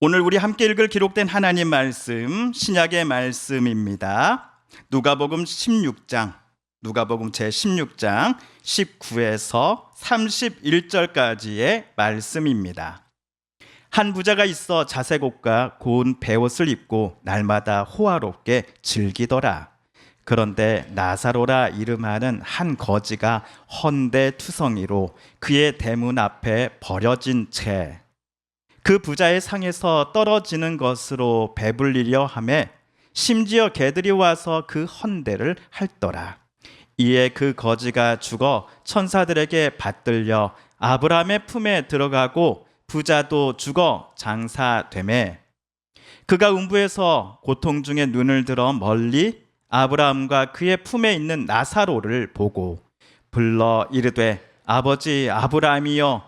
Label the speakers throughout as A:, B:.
A: 오늘 우리 함께 읽을 기록된 하나님 말씀 신약의 말씀입니다. 누가복음 16장 누가복음 제 16장 19에서 31절까지의 말씀입니다. 한 부자가 있어 자색옷과 고운 베옷을 입고 날마다 호화롭게 즐기더라. 그런데 나사로라 이름하는 한 거지가 헌데 투성이로 그의 대문 앞에 버려진 채 그 부자의 상에서 떨어지는 것으로 배불리려 함에 심지어 개들이 와서 그 헌대를 핥더라. 이에 그 거지가 죽어 천사들에게 받들려 아브라함의 품에 들어가고 부자도 죽어 장사되매 그가 음부에서 고통 중에 눈을 들어 멀리 아브라함과 그의 품에 있는 나사로를 보고 불러 이르되 아버지 아브라함이여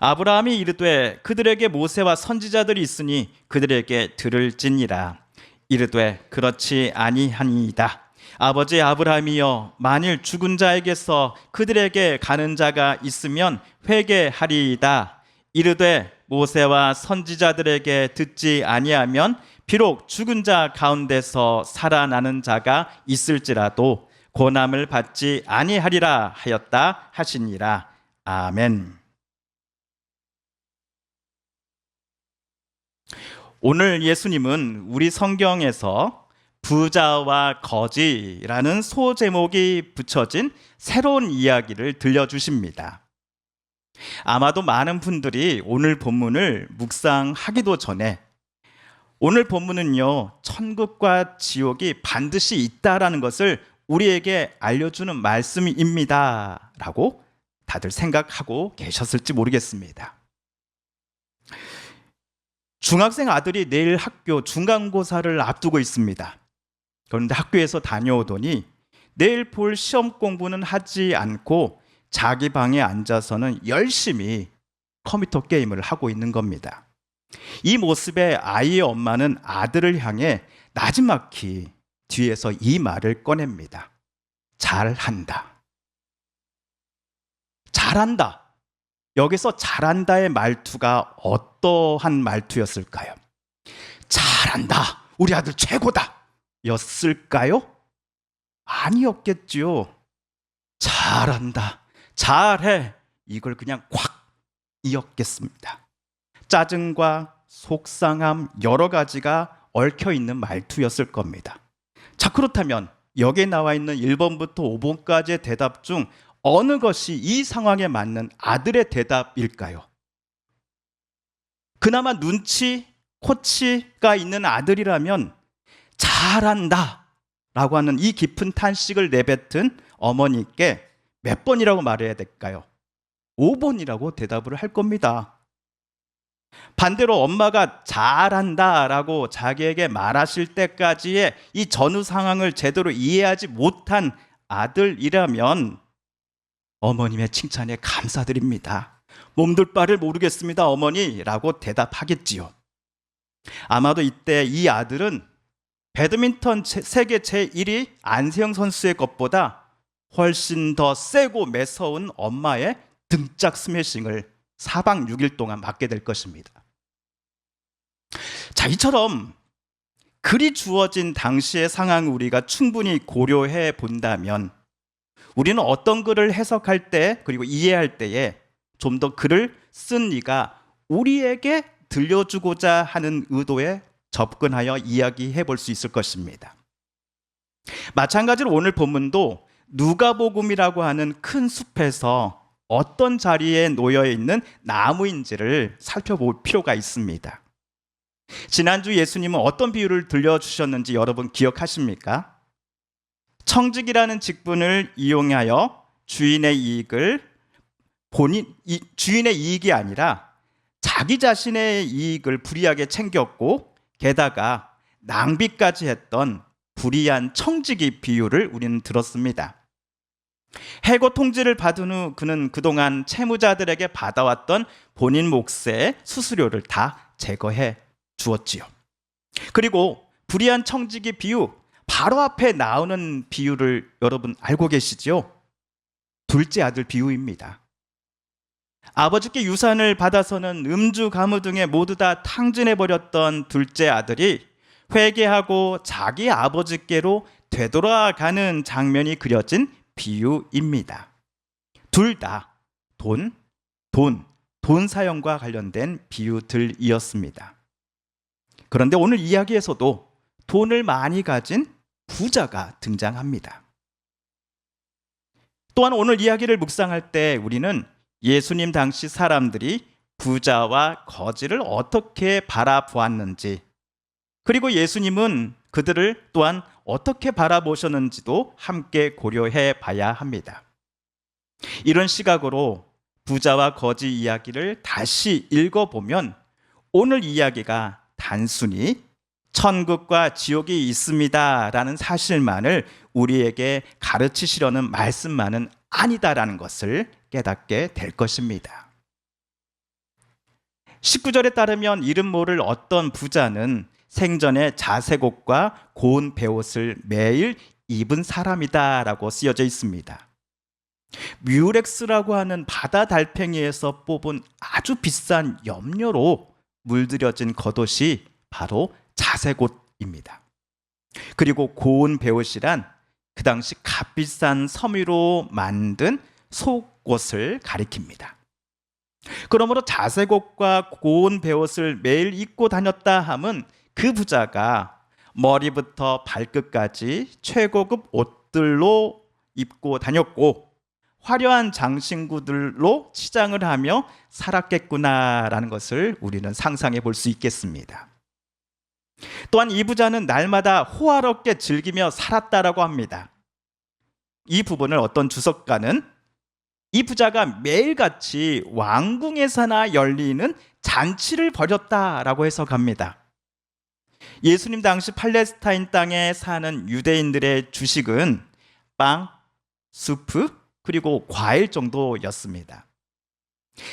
A: 아브라함이 이르되 그들에게 모세와 선지자들이 있으니 그들에게 들을지니라. 이르되 그렇지 아니하니이다. 아버지 아브라함이여 만일 죽은 자에게서 그들에게 가는 자가 있으면 회개하리이다. 이르되 모세와 선지자들에게 듣지 아니하면 비록 죽은 자 가운데서 살아나는 자가 있을지라도 고난을 받지 아니하리라 하였다 하시니라. 아멘. 오늘 예수님은 우리 성경에서 부자와 거지라는 소제목이 붙여진 새로운 이야기를 들려주십니다. 아마도 많은 분들이 오늘 본문을 묵상하기도 전에 오늘 본문은요, 천국과 지옥이 반드시 있다라는 것을 우리에게 알려주는 말씀입니다. 라고 다들 생각하고 계셨을지 모르겠습니다. 중학생 아들이 내일 학교 중간고사를 앞두고 있습니다. 그런데 학교에서 다녀오더니 내일 볼 시험 공부는 하지 않고 자기 방에 앉아서는 열심히 컴퓨터 게임을 하고 있는 겁니다. 이 모습에 아이의 엄마는 아들을 향해 나지막히 뒤에서 이 말을 꺼냅니다. 잘한다. 잘한다. 여기서 잘한다의 말투가 어떠한 말투였을까요? 잘한다. 우리 아들 최고다. 였을까요? 아니었겠지요. 잘한다. 잘해. 이걸 그냥 콱 이었겠습니다. 짜증과 속상함 여러 가지가 얽혀 있는 말투였을 겁니다. 자, 그렇다면 여기에 나와 있는 1번부터 5번까지의 대답 중 어느 것이 이 상황에 맞는 아들의 대답일까요? 그나마 눈치, 코치가 있는 아들이라면 잘한다 라고 하는 이 깊은 탄식을 내뱉은 어머니께 몇 번이라고 말해야 될까요? 5번이라고 대답을 할 겁니다. 반대로 엄마가 잘한다 라고 자기에게 말하실 때까지의 이 전후 상황을 제대로 이해하지 못한 아들이라면 어머님의 칭찬에 감사드립니다. 몸둘 바를 모르겠습니다, 어머니라고 대답하겠지요. 아마도 이때 이 아들은 배드민턴 세계 제1위 안세영 선수의 것보다 훨씬 더 세고 매서운 엄마의 등짝 스매싱을 4박 6일 동안 맞게 될 것입니다. 자, 이처럼 글이 주어진 당시의 상황을 우리가 충분히 고려해 본다면 우리는 어떤 글을 해석할 때 그리고 이해할 때에 좀 더 글을 쓴 이가 우리에게 들려주고자 하는 의도에 접근하여 이야기해 볼 수 있을 것입니다. 마찬가지로 오늘 본문도 누가복음이라고 하는 큰 숲에서 어떤 자리에 놓여 있는 나무인지를 살펴볼 필요가 있습니다. 지난주 예수님은 어떤 비유를 들려주셨는지 여러분 기억하십니까? 청직이라는 직분을 이용하여 주인의 이익을 본인 이, 주인의 이익이 아니라 자기 자신의 이익을 불이하게 챙겼고 게다가 낭비까지 했던 불의한 청지기 비유를 우리는 들었습니다. 해고 통지를 받은 후 그는 그동안 채무자들에게 받아왔던 본인 몫의 수수료를 다 제거해 주었지요. 그리고 불의한 청지기 비유 바로 앞에 나오는 비유를 여러분 알고 계시죠? 둘째 아들 비유입니다. 아버지께 유산을 받아서는 음주 가무 등에 모두 다 탕진해 버렸던 둘째 아들이 회개하고 자기 아버지께로 되돌아가는 장면이 그려진 비유입니다. 둘 다 돈, 돈, 돈 사용과 관련된 비유들이었습니다. 그런데 오늘 이야기에서도 돈을 많이 가진 부자가 등장합니다. 또한 오늘 이야기를 묵상할 때 우리는 예수님 당시 사람들이 부자와 거지를 어떻게 바라보았는지 그리고 예수님은 그들을 또한 어떻게 바라보셨는지도 함께 고려해 봐야 합니다. 이런 시각으로 부자와 거지 이야기를 다시 읽어보면 오늘 이야기가 단순히 천국과 지옥이 있습니다라는 사실만을 우리에게 가르치시려는 말씀만은 아니다라는 것을 깨닫게 될 것입니다. 19절에 따르면 이름 모를 어떤 부자는 생전에 자색옷과 고운 베옷을 매일 입은 사람이다라고 쓰여져 있습니다. 뮤렉스라고 하는 바다 달팽이에서 뽑은 아주 비싼 염료로 물들여진 겉옷이 바로 자색옷입니다. 그리고 고운 베옷이란 그 당시 값비싼 섬유로 만든 속옷을 가리킵니다. 그러므로 자색옷과 고운 베옷을 매일 입고 다녔다 함은 그 부자가 머리부터 발끝까지 최고급 옷들로 입고 다녔고 화려한 장신구들로 치장을 하며 살았겠구나라는 것을 우리는 상상해 볼 수 있겠습니다. 또한 이 부자는 날마다 호화롭게 즐기며 살았다라고 합니다. 이 부분을 어떤 주석가는 이 부자가 매일같이 왕궁에서나 열리는 잔치를 벌였다라고 해석합니다. 예수님 당시 팔레스타인 땅에 사는 유대인들의 주식은 빵, 수프, 그리고 과일 정도였습니다.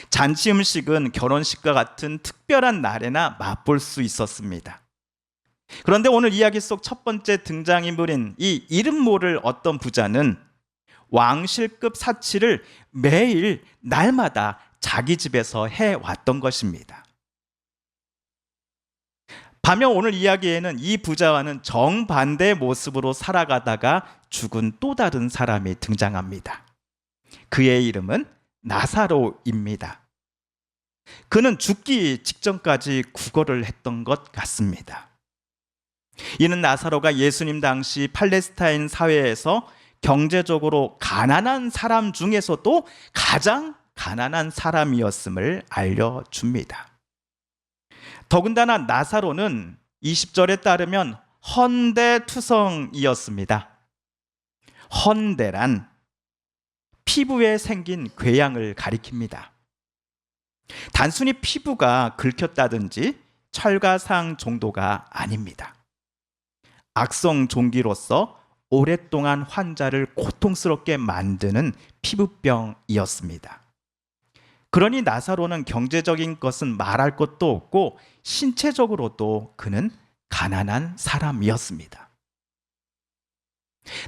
A: 잔치 음식은 결혼식과 같은 특별한 날에나 맛볼 수 있었습니다. 그런데 오늘 이야기 속 첫 번째 등장인물인 이 이름 모를 어떤 부자는 왕실급 사치를 매일 날마다 자기 집에서 해왔던 것입니다. 반면 오늘 이야기에는 이 부자와는 정반대의 모습으로 살아가다가 죽은 또 다른 사람이 등장합니다. 그의 이름은 나사로입니다. 그는 죽기 직전까지 구걸을 했던 것 같습니다. 이는 나사로가 예수님 당시 팔레스타인 사회에서 경제적으로 가난한 사람 중에서도 가장 가난한 사람이었음을 알려줍니다. 더군다나 나사로는 20절에 따르면 헌대투성이었습니다. 헌대란 피부에 생긴 궤양을 가리킵니다. 단순히 피부가 긁혔다든지 철가상 정도가 아닙니다. 악성 종기로서 오랫동안 환자를 고통스럽게 만드는 피부병이었습니다. 그러니 나사로는 경제적인 것은 말할 것도 없고 신체적으로도 그는 가난한 사람이었습니다.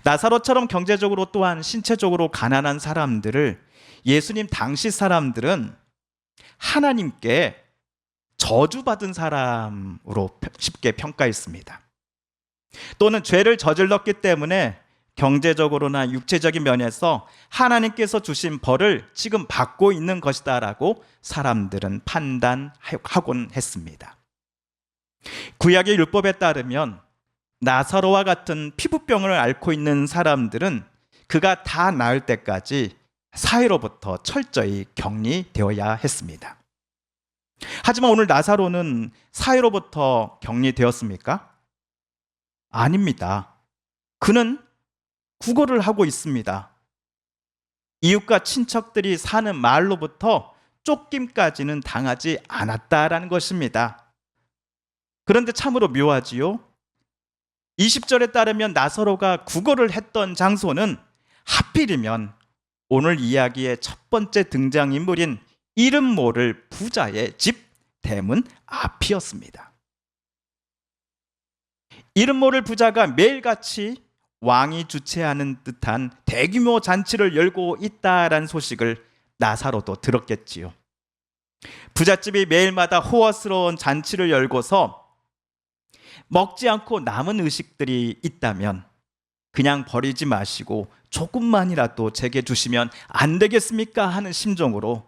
A: 나사로처럼 경제적으로 또한 신체적으로 가난한 사람들을 예수님 당시 사람들은 하나님께 저주받은 사람으로 쉽게 평가했습니다. 또는 죄를 저질렀기 때문에 경제적으로나 육체적인 면에서 하나님께서 주신 벌을 지금 받고 있는 것이다라고 사람들은 판단하곤 했습니다. 구약의 율법에 따르면 나사로와 같은 피부병을 앓고 있는 사람들은 그가 다 나을 때까지 사회로부터 철저히 격리되어야 했습니다. 하지만 오늘 나사로는 사회로부터 격리되었습니까? 아닙니다. 그는 구걸을 하고 있습니다. 이웃과 친척들이 사는 말로부터 쫓김까지는 당하지 않았다라는 것입니다. 그런데 참으로 묘하지요. 20절에 따르면 나사로가 구걸을 했던 장소는 하필이면 오늘 이야기의 첫 번째 등장인물인 이름 모를 부자의 집 대문 앞이었습니다. 이름 모를 부자가 매일같이 왕이 주최하는 듯한 대규모 잔치를 열고 있다라는 소식을 나사로도 들었겠지요. 부잣집이 매일마다 호화스러운 잔치를 열고서 먹지 않고 남은 의식들이 있다면 그냥 버리지 마시고 조금만이라도 제게 주시면 안 되겠습니까? 하는 심정으로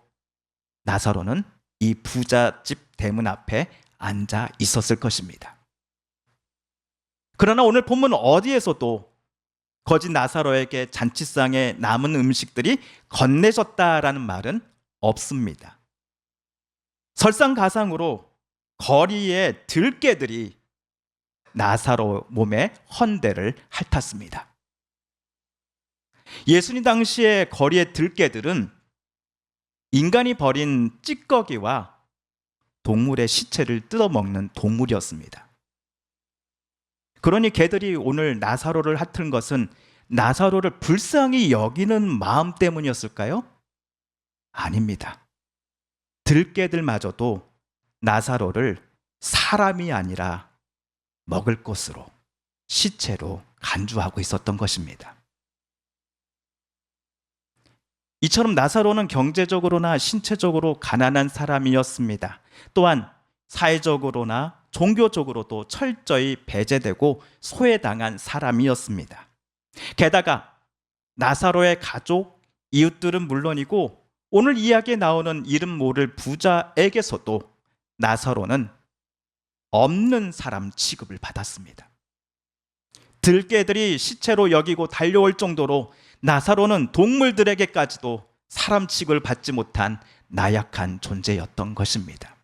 A: 나사로는 이 부잣집 대문 앞에 앉아 있었을 것입니다. 그러나 오늘 본문 어디에서도 거짓 나사로에게 잔치상에 남은 음식들이 건네졌다라는 말은 없습니다. 설상가상으로 거리의 들개들이 나사로 몸에 헌대를 핥았습니다. 예수님 당시의 거리의 들개들은 인간이 버린 찌꺼기와 동물의 시체를 뜯어먹는 동물이었습니다. 그러니 개들이 오늘 나사로를 핥은 것은 나사로를 불쌍히 여기는 마음 때문이었을까요? 아닙니다. 들개들마저도 나사로를 사람이 아니라 먹을 것으로 시체로 간주하고 있었던 것입니다. 이처럼 나사로는 경제적으로나 신체적으로 가난한 사람이었습니다. 또한 사회적으로나 종교적으로도 철저히 배제되고 소외당한 사람이었습니다. 게다가 나사로의 가족, 이웃들은 물론이고 오늘 이야기에 나오는 이름 모를 부자에게서도 나사로는 없는 사람 취급을 받았습니다. 들개들이 시체로 여기고 달려올 정도로 나사로는 동물들에게까지도 사람 취급을 받지 못한 나약한 존재였던 것입니다.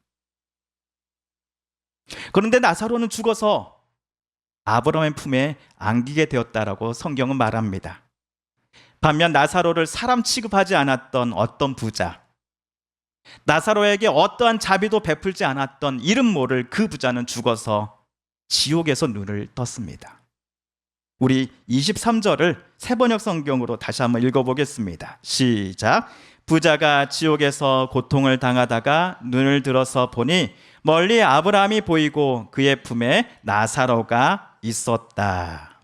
A: 그런데 나사로는 죽어서 아브라함의 품에 안기게 되었다라고 성경은 말합니다. 반면 나사로를 사람 취급하지 않았던 어떤 부자, 나사로에게 어떠한 자비도 베풀지 않았던 이름 모를 그 부자는 죽어서 지옥에서 눈을 떴습니다. 우리 23절을 세번역 성경으로 다시 한번 읽어보겠습니다. 시작. 부자가 지옥에서 고통을 당하다가 눈을 들어서 보니 멀리 아브라함이 보이고 그의 품에 나사로가 있었다.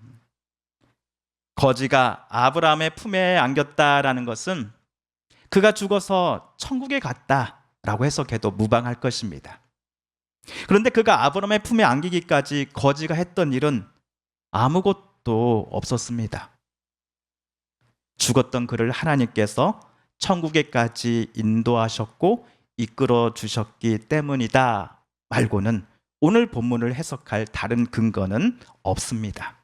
A: 거지가 아브라함의 품에 안겼다라는 것은 그가 죽어서 천국에 갔다라고 해석해도 무방할 것입니다. 그런데 그가 아브라함의 품에 안기기까지 거지가 했던 일은 아무것도 없었습니다. 죽었던 그를 하나님께서 천국에까지 인도하셨고 이끌어 주셨기 때문이다 말고는 오늘 본문을 해석할 다른 근거는 없습니다.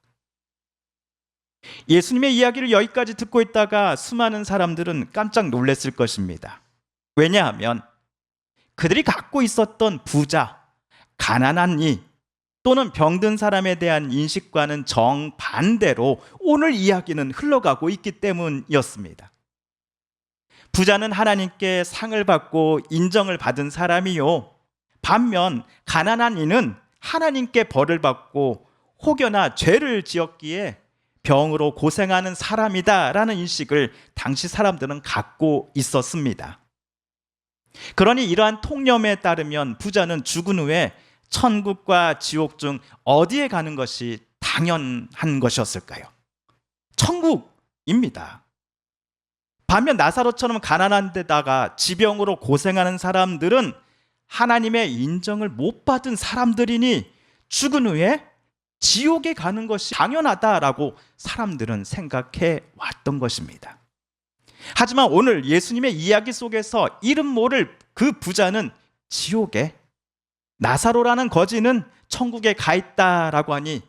A: 예수님의 이야기를 여기까지 듣고 있다가 수많은 사람들은 깜짝 놀랐을 것입니다. 왜냐하면 그들이 갖고 있었던 부자, 가난한 이 또는 병든 사람에 대한 인식과는 정반대로 오늘 이야기는 흘러가고 있기 때문이었습니다. 부자는 하나님께 상을 받고 인정을 받은 사람이요. 반면 가난한 이는 하나님께 벌을 받고 혹여나 죄를 지었기에 병으로 고생하는 사람이다라는 인식을 당시 사람들은 갖고 있었습니다. 그러니 이러한 통념에 따르면 부자는 죽은 후에 천국과 지옥 중 어디에 가는 것이 당연한 것이었을까요? 천국입니다. 반면 나사로처럼 가난한 데다가 지병으로 고생하는 사람들은 하나님의 인정을 못 받은 사람들이니 죽은 후에 지옥에 가는 것이 당연하다라고 사람들은 생각해 왔던 것입니다. 하지만 오늘 예수님의 이야기 속에서 이름 모를 그 부자는 지옥에 나사로라는 거지는 천국에 가 있다라고 하니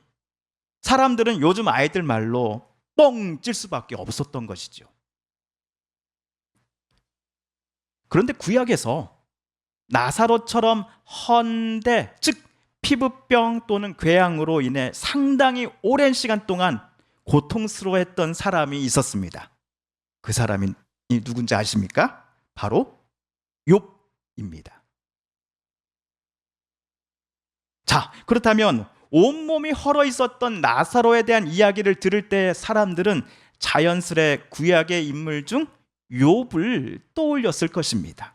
A: 사람들은 요즘 아이들 말로 뻥 찔 수밖에 없었던 것이죠. 그런데 구약에서 나사로처럼 헌대, 즉 피부병 또는 궤양으로 인해 상당히 오랜 시간 동안 고통스러워했던 사람이 있었습니다. 그 사람이 누군지 아십니까? 바로 욥입니다. 자, 그렇다면 온몸이 헐어 있었던 나사로에 대한 이야기를 들을 때 사람들은 자연스레 구약의 인물 중 욥을 떠올렸을 것입니다.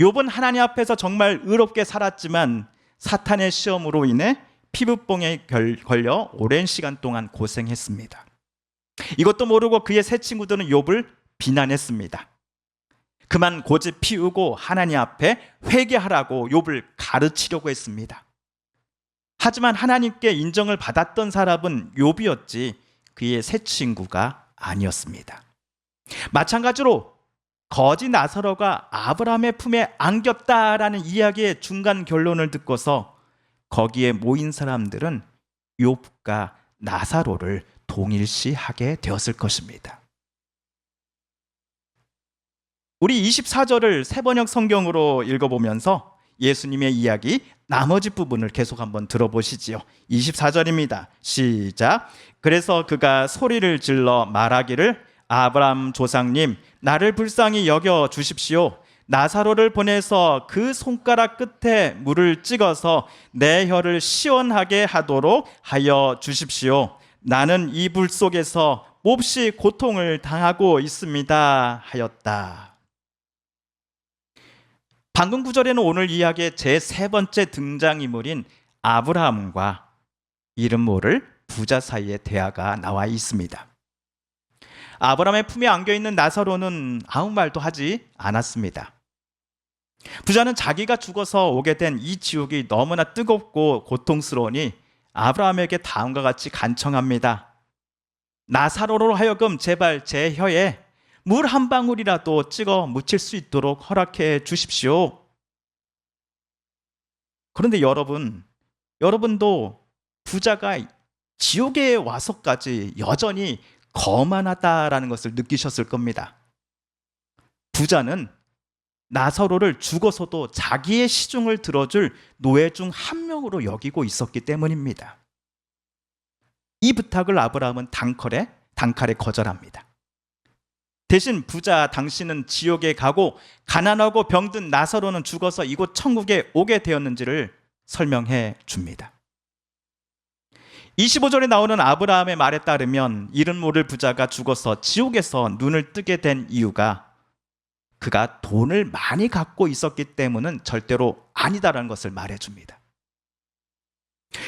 A: 욥은 하나님 앞에서 정말 의롭게 살았지만 사탄의 시험으로 인해 피부병에 걸려 오랜 시간 동안 고생했습니다. 이것도 모르고 그의 세 친구들은 욥을 비난했습니다. 그만 고집 피우고 하나님 앞에 회개하라고 욥을 가르치려고 했습니다. 하지만 하나님께 인정을 받았던 사람은 욥이었지 그의 새 친구가 아니었습니다. 마찬가지로 거지 나사로가 아브라함의 품에 안겼다라는 이야기의 중간 결론을 듣고서 거기에 모인 사람들은 욥과 나사로를 동일시하게 되었을 것입니다. 우리 24절을 세번역 성경으로 읽어보면서 예수님의 이야기 나머지 부분을 계속 한번 들어보시지요. 24절입니다. 시작. 그래서 그가 소리를 질러 말하기를 아브람 조상님 나를 불쌍히 여겨 주십시오. 나사로를 보내서 그 손가락 끝에 물을 찍어서 내 혀를 시원하게 하도록 하여 주십시오. 나는 이 불 속에서 몹시 고통을 당하고 있습니다. 하였다. 방금 구절에는 오늘 이야기의 제 세 번째 등장인물인 아브라함과 이름 모를 부자 사이의 대화가 나와 있습니다. 아브라함의 품에 안겨 있는 나사로는 아무 말도 하지 않았습니다. 부자는 자기가 죽어서 오게 된 이 지옥이 너무나 뜨겁고 고통스러우니 아브라함에게 다음과 같이 간청합니다. 나사로로 하여금 제발 제 혀에 물 한 방울이라도 찍어 묻힐 수 있도록 허락해 주십시오. 그런데 여러분, 여러분도 부자가 지옥에 와서까지 여전히 거만하다라는 것을 느끼셨을 겁니다. 부자는 나사로를 죽어서도 자기의 시중을 들어줄 노예 중 한 명으로 여기고 있었기 때문입니다. 이 부탁을 아브라함은 단칼에 단칼에 거절합니다. 대신 부자 당신은 지옥에 가고 가난하고 병든 나사로는 죽어서 이곳 천국에 오게 되었는지를 설명해 줍니다. 25절에 나오는 아브라함의 말에 따르면 이름 모를 부자가 죽어서 지옥에서 눈을 뜨게 된 이유가 그가 돈을 많이 갖고 있었기 때문은 절대로 아니다라는 것을 말해 줍니다.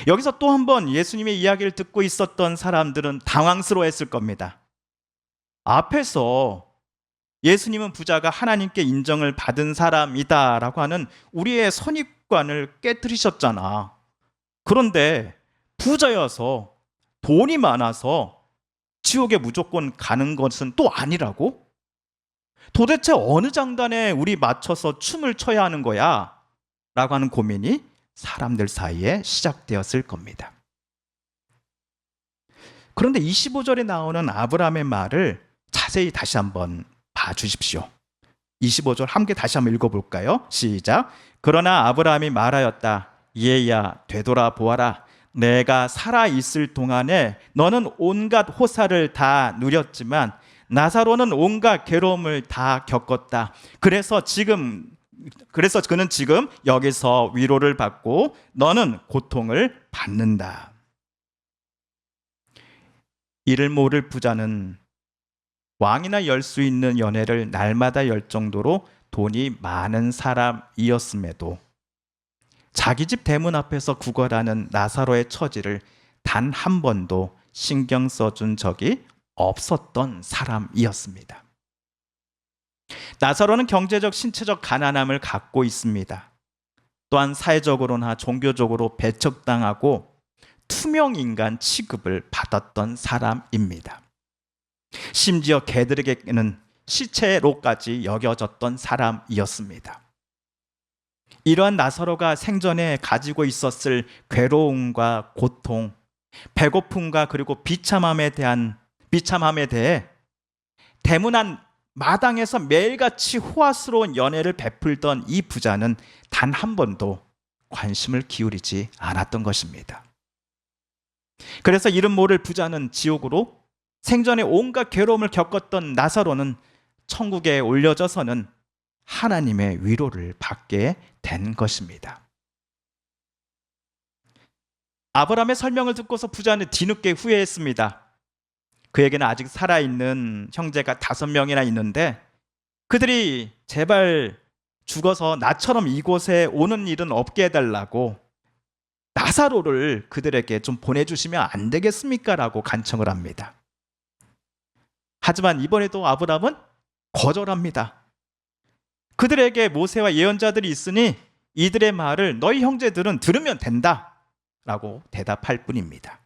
A: 여기서 또 한 번 예수님의 이야기를 듣고 있었던 사람들은 당황스러워 했을 겁니다. 앞에서 예수님은 부자가 하나님께 인정을 받은 사람이다 라고 하는 우리의 선입관을 깨뜨리셨잖아. 그런데 부자여서 돈이 많아서 지옥에 무조건 가는 것은 또 아니라고? 도대체 어느 장단에 우리 맞춰서 춤을 춰야 하는 거야? 라고 하는 고민이 사람들 사이에 시작되었을 겁니다. 그런데 25절에 나오는 아브라함의 말을 자세히 다시 한번 봐 주십시오. 25절 함께 다시 한번 읽어볼까요? 시작. 그러나 아브라함이 말하였다. 얘야, 되돌아 보아라. 내가 살아 있을 동안에 너는 온갖 호사를 다 누렸지만 나사로는 온갖 괴로움을 다 겪었다. 그래서 지금 그래서 그는 지금 여기서 위로를 받고 너는 고통을 받는다. 이를 모를 부자는 왕이나 열 수 있는 연애를 날마다 열 정도로 돈이 많은 사람이었음에도 자기 집 대문 앞에서 구걸하는 나사로의 처지를 단 한 번도 신경 써준 적이 없었던 사람이었습니다. 나사로는 경제적, 신체적 가난함을 갖고 있습니다. 또한 사회적으로나 종교적으로 배척당하고 투명 인간 취급을 받았던 사람입니다. 심지어 개들에게는 시체로까지 여겨졌던 사람이었습니다. 이러한 나사로가 생전에 가지고 있었을 괴로움과 고통, 배고픔과 그리고 비참함에 대한 비참함에 대해 대문안 마당에서 매일같이 호화스러운 연애를 베풀던 이 부자는 단 한 번도 관심을 기울이지 않았던 것입니다. 그래서 이름 모를 부자는 지옥으로 생전에 온갖 괴로움을 겪었던 나사로는 천국에 올려져서는 하나님의 위로를 받게 된 것입니다. 아브라함의 설명을 듣고서 부자는 뒤늦게 후회했습니다. 그에게는 아직 살아있는 형제가 다섯 명이나 있는데 그들이 제발 죽어서 나처럼 이곳에 오는 일은 없게 해달라고 나사로를 그들에게 좀 보내주시면 안 되겠습니까? 라고 간청을 합니다. 하지만 이번에도 아브라함은 거절합니다. 그들에게 모세와 예언자들이 있으니 이들의 말을 너희 형제들은 들으면 된다. 라고 대답할 뿐입니다.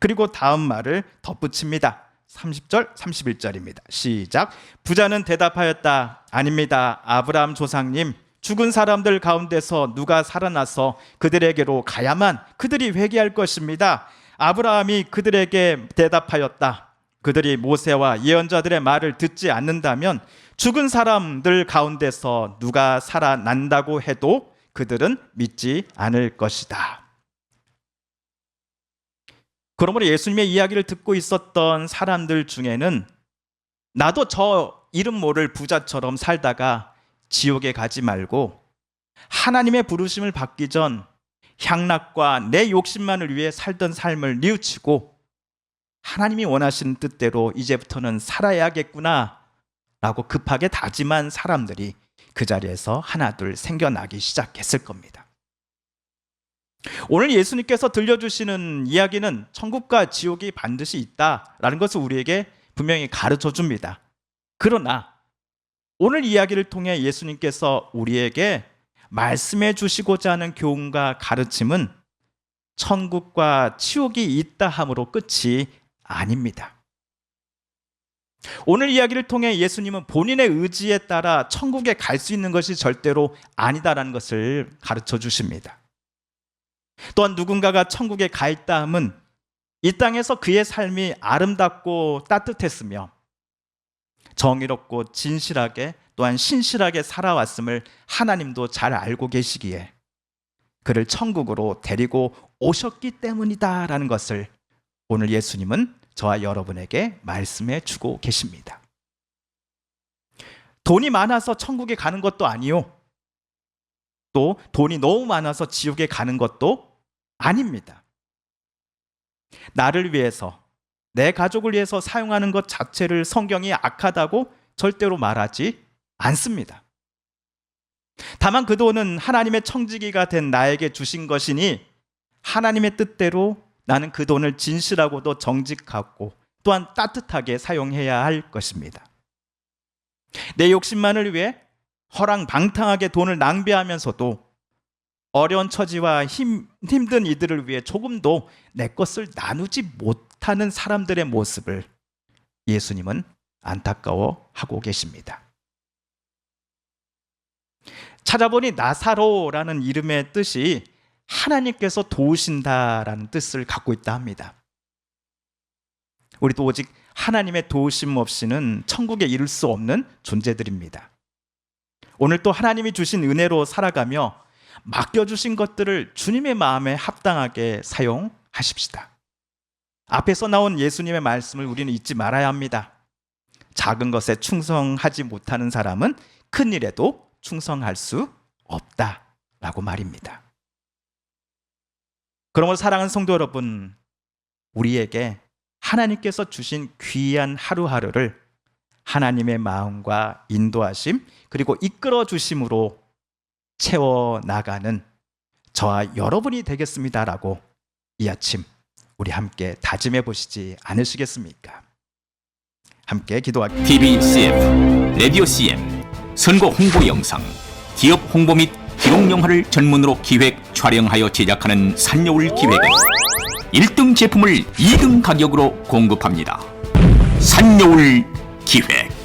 A: 그리고 다음 말을 덧붙입니다. 30절, 31절입니다. 시작. 부자는 대답하였다. 아닙니다. 아브라함 조상님, 죽은 사람들 가운데서 누가 살아나서 그들에게로 가야만 그들이 회개할 것입니다. 아브라함이 그들에게 대답하였다. 그들이 모세와 예언자들의 말을 듣지 않는다면 죽은 사람들 가운데서 누가 살아난다고 해도 그들은 믿지 않을 것이다. 그러므로 예수님의 이야기를 듣고 있었던 사람들 중에는 나도 저 이름 모를 부자처럼 살다가 지옥에 가지 말고 하나님의 부르심을 받기 전 향락과 내 욕심만을 위해 살던 삶을 뉘우치고 하나님이 원하시는 뜻대로 이제부터는 살아야겠구나 라고 급하게 다짐한 사람들이 그 자리에서 하나둘 생겨나기 시작했을 겁니다. 오늘 예수님께서 들려주시는 이야기는 천국과 지옥이 반드시 있다라는 것을 우리에게 분명히 가르쳐 줍니다. 그러나 오늘 이야기를 통해 예수님께서 우리에게 말씀해 주시고자 하는 교훈과 가르침은 천국과 지옥이 있다 함으로 끝이 아닙니다. 오늘 이야기를 통해 예수님은 본인의 의지에 따라 천국에 갈 수 있는 것이 절대로 아니다라는 것을 가르쳐 주십니다. 또한 누군가가 천국에 가 있다 함은 이 땅에서 그의 삶이 아름답고 따뜻했으며 정의롭고 진실하게 또한 신실하게 살아왔음을 하나님도 잘 알고 계시기에 그를 천국으로 데리고 오셨기 때문이다라는 것을 오늘 예수님은 저와 여러분에게 말씀해 주고 계십니다. 돈이 많아서 천국에 가는 것도 아니요. 또 돈이 너무 많아서 지옥에 가는 것도 아닙니다. 나를 위해서 내 가족을 위해서 사용하는 것 자체를 성경이 악하다고 절대로 말하지 않습니다. 다만 그 돈은 하나님의 청지기가 된 나에게 주신 것이니 하나님의 뜻대로 나는 그 돈을 진실하고도 정직하고 또한 따뜻하게 사용해야 할 것입니다. 내 욕심만을 위해 허랑방탕하게 돈을 낭비하면서도 어려운 처지와 힘, 힘든 이들을 위해 조금도 내 것을 나누지 못하는 사람들의 모습을 예수님은 안타까워 하고 계십니다. 찾아보니 나사로라는 이름의 뜻이 하나님께서 도우신다라는 뜻을 갖고 있다 합니다. 우리도 오직 하나님의 도우심 없이는 천국에 이를 수 없는 존재들입니다. 오늘 또 하나님이 주신 은혜로 살아가며 맡겨주신 것들을 주님의 마음에 합당하게 사용하십시다. 앞에서 나온 예수님의 말씀을 우리는 잊지 말아야 합니다. 작은 것에 충성하지 못하는 사람은 큰 일에도 충성할 수 없다 라고 말입니다. 그러므로 사랑하는 성도 여러분, 우리에게 하나님께서 주신 귀한 하루하루를 하나님의 마음과 인도하심 그리고 이끌어 주심으로 채워 나가는 저와 여러분이 되겠습니다라고 이 아침 우리 함께 다짐해 보시지 않으시겠습니까? 함께.
B: TV CM, 라디오 CM, 선거 홍보 영상, 기업 홍보 및 기록 영화를 전문으로 기획, 촬영하여 제작하는 산여울 기획은 1등 제품을 2등 가격으로 공급합니다. 산여울 기획